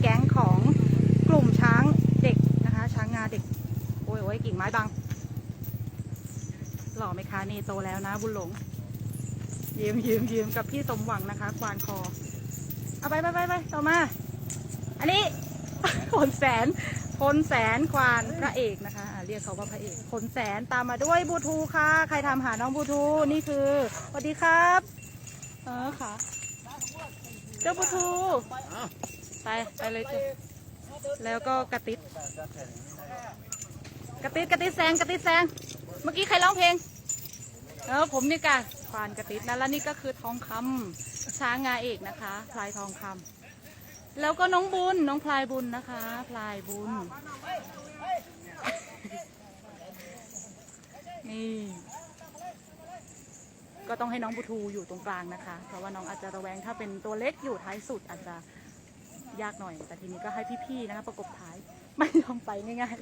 แก๊งของกลุ่มช้างเด็กนะคะ ช้างงาเด็ก โอ้ยโอ้ยกิ่งไม้บัง หล่อไหมคะนี่โตแล้วนะ บุญหลง ยืมยืมยืมกับพี่สมหวังนะคะควานคอ เอาไปไปไปไปต่อมา อันนี้พลแสนพลแสนควานพระเอกนะคะอ่าเรียกเขาว่าพระเอกพลแสนตามมาด้วยบูทูค่ะ ใครทำหาน้องบูทูนี่คือสวัสดีครับ เออค่ะ เจ้าบูทู ไปไปเลยจ้ะแล้วก็กระติดกระติดกระติดแซงกระติดแซงเมื่อกี้ใครร้องเพลงเออผมนี่กะควานกระติดนะแล้วนี่ก็คือทองคำช้างงาเอกนะคะ พลายทองคำแล้วก็น้องบุญน้องพลายบุญนะคะ พลายบุญ นี่ ก็ต้องให้น้องบูทูอยู่ตรงกลางนะคะ เพราะว่าน้องอาจจะระแวงถ้าเป็นตัวเล็กอยู่ท้ายสุดอาจจะ ยากหน่อย แต่ทีนี้ก็ให้พี่ๆนะคะประกบท้ายไม่ยอมไปง่าย